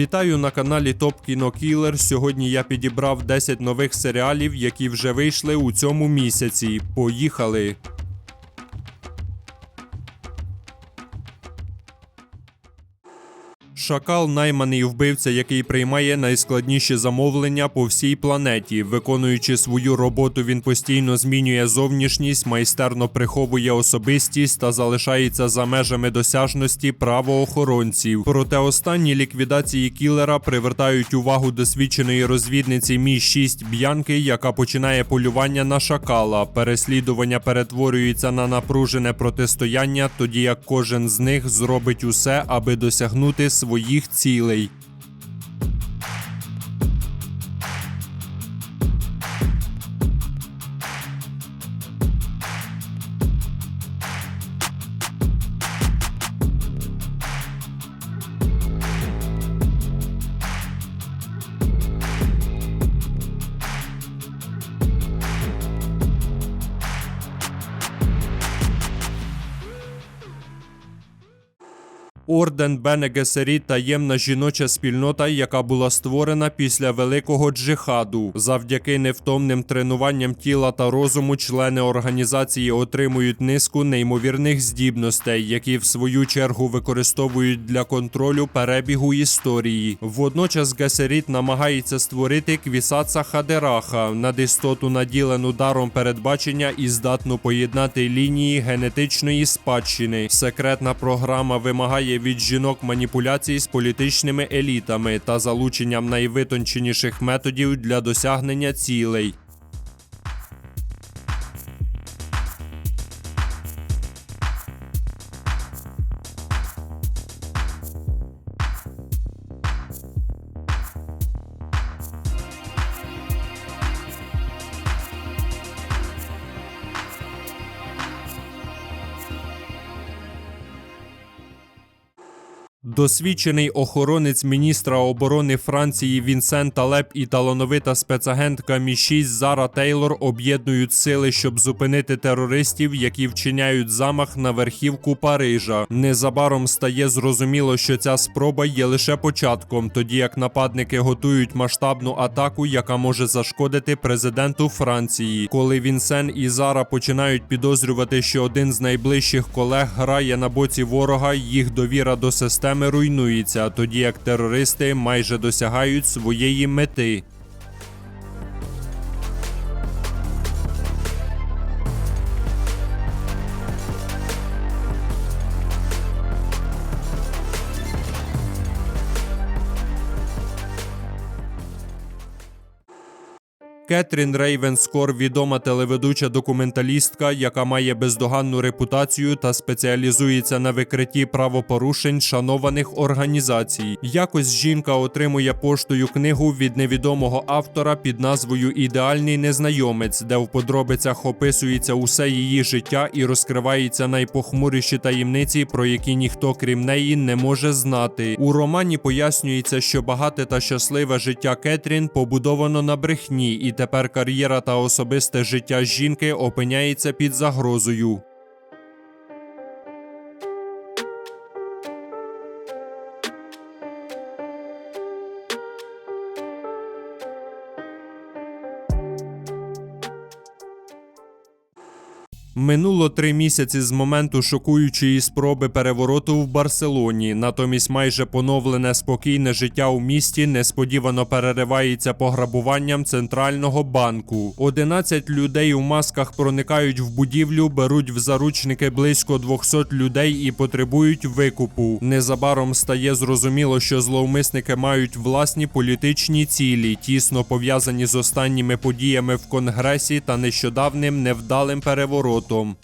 Вітаю на каналі Топ Кіно Кілер. Сьогодні я підібрав 10 нових серіалів, які вже вийшли у цьому місяці. Поїхали! Шакал найманий вбивця, який приймає найскладніші замовлення по всій планеті. Виконуючи свою роботу, він постійно змінює зовнішність, майстерно приховує особистість та залишається за межами досяжності правоохоронців. Проте останні ліквідації кілера привертають увагу досвідченої розвідниці Мі 6 Б'янки, яка починає полювання на шакала. Переслідування перетворюється на напружене протистояння, тоді як кожен з них зробить усе, аби досягнути своїх цілей. Орден Бене Гесеріт – таємна жіноча спільнота, яка була створена після великого джихаду. Завдяки невтомним тренуванням тіла та розуму члени організації отримують низку неймовірних здібностей, які в свою чергу використовують для контролю перебігу історії. Водночас Гесеріт намагається створити Квісаца Хадераха, надистоту наділену даром передбачення і здатну поєднати лінії генетичної спадщини. Секретна програма вимагає від жінок маніпуляцій з політичними елітами та залученням найвитонченіших методів для досягнення цілей. Досвідчений охоронець міністра оборони Франції Вінсент Талеб і талановита спецагентка Мі-6 Зара Тейлор об'єднують сили, щоб зупинити терористів, які вчиняють замах на верхівку Парижа. Незабаром стає зрозуміло, що ця спроба є лише початком, тоді як нападники готують масштабну атаку, яка може зашкодити президенту Франції. Коли Вінсен і Зара починають підозрювати, що один з найближчих колег грає на боці ворога, їх довіра до системи руйнується, тоді як терористи майже досягають своєї мети. Кетрін Рейвенскор відома телеведуча документалістка, яка має бездоганну репутацію та спеціалізується на викритті правопорушень шанованих організацій. Якось жінка отримує поштою книгу від невідомого автора під назвою Ідеальний незнайомець, де в подробицях описується усе її життя і розкриваються найпохмуріші таємниці, про які ніхто крім неї не може знати. У романі пояснюється, що багате та щасливе життя Кетрін побудовано на брехні, і тепер кар'єра та особисте життя жінки опиняється під загрозою. Минуло три місяці з моменту шокуючої спроби перевороту в Барселоні. Натомість майже поновлене спокійне життя у місті несподівано переривається пограбуванням центрального банку. 11 людей у масках проникають в будівлю, беруть в заручники близько 200 людей і потребують викупу. Незабаром стає зрозуміло, що зловмисники мають власні політичні цілі, тісно пов'язані з останніми подіями в Конгресі та нещодавним невдалим переворотом. Shalom.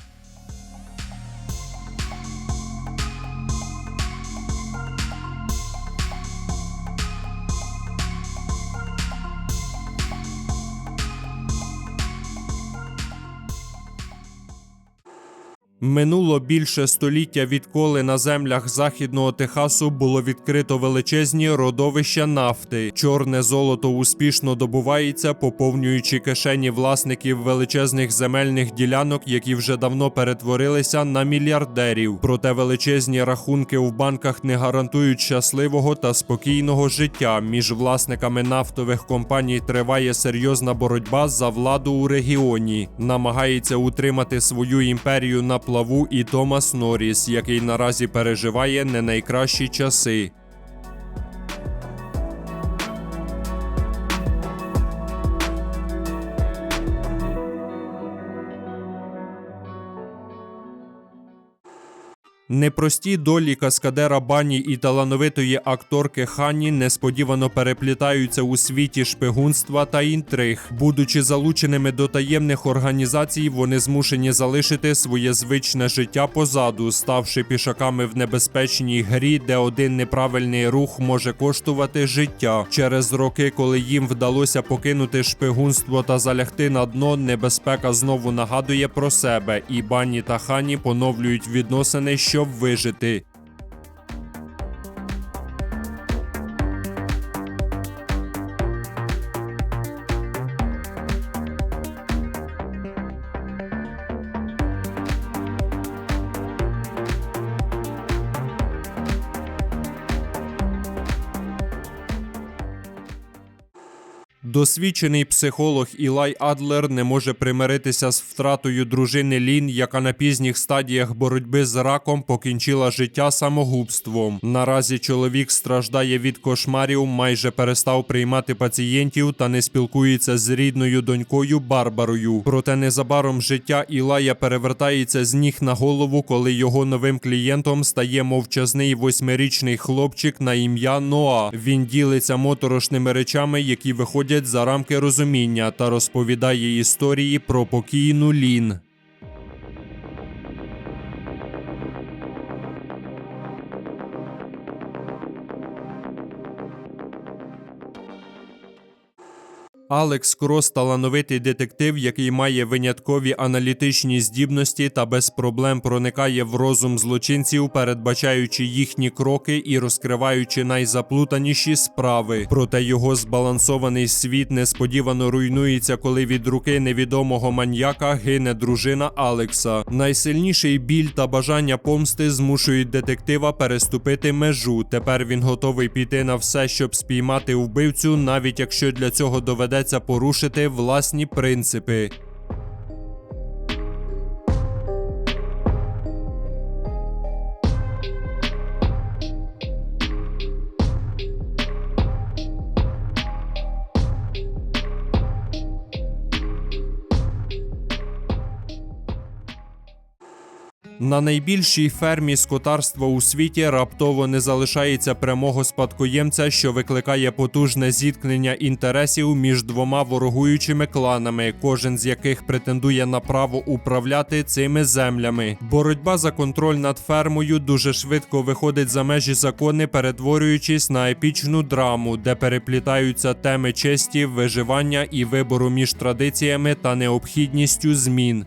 Минуло більше століття, відколи на землях західного Техасу було відкрито величезні родовища нафти. Чорне золото успішно добувається, поповнюючи кишені власників величезних земельних ділянок, які вже давно перетворилися на мільярдерів. Проте величезні рахунки в банках не гарантують щасливого та спокійного життя. Між власниками нафтових компаній триває серйозна боротьба за владу у регіоні. Намагається утримати свою імперію на плаву і Томас Норріс, який наразі переживає не найкращі часи. Непрості долі каскадера Бані і талановитої акторки Хані несподівано переплітаються у світі шпигунства та інтриг. Будучи залученими до таємних організацій, вони змушені залишити своє звичне життя позаду, ставши пішаками в небезпечній грі, де один неправильний рух може коштувати життя. Через роки, коли їм вдалося покинути шпигунство та залягти на дно, небезпека знову нагадує про себе, і Бані та Хані поновлюють відносини, щоб вижити. Досвідчений психолог Ілай Адлер не може примиритися з втратою дружини Лін, яка на пізніх стадіях боротьби з раком покінчила життя самогубством. Наразі чоловік страждає від кошмарів, майже перестав приймати пацієнтів та не спілкується з рідною донькою Барбарою. Проте незабаром життя Ілая перевертається з ніг на голову, коли його новим клієнтом стає мовчазний восьмирічний хлопчик на ім'я Ноа. Він ділиться моторошними речами, які виходять за рамки розуміння, та розповідає історії про покійну Лін. Алекс Крос талановитий детектив, який має виняткові аналітичні здібності та без проблем проникає в розум злочинців, передбачаючи їхні кроки і розкриваючи найзаплутаніші справи. Проте його збалансований світ несподівано руйнується, коли від руки невідомого маньяка гине дружина Алекса. Найсильніший біль та бажання помсти змушують детектива переступити межу. Тепер він готовий піти на все, щоб спіймати вбивцю, навіть якщо для цього доведеться порушити власні принципи. На найбільшій фермі скотарства у світі раптово не залишається прямого спадкоємця, що викликає потужне зіткнення інтересів між двома ворогуючими кланами, кожен з яких претендує на право управляти цими землями. Боротьба за контроль над фермою дуже швидко виходить за межі закони, перетворюючись на епічну драму, де переплітаються теми честі, виживання і вибору між традиціями та необхідністю змін.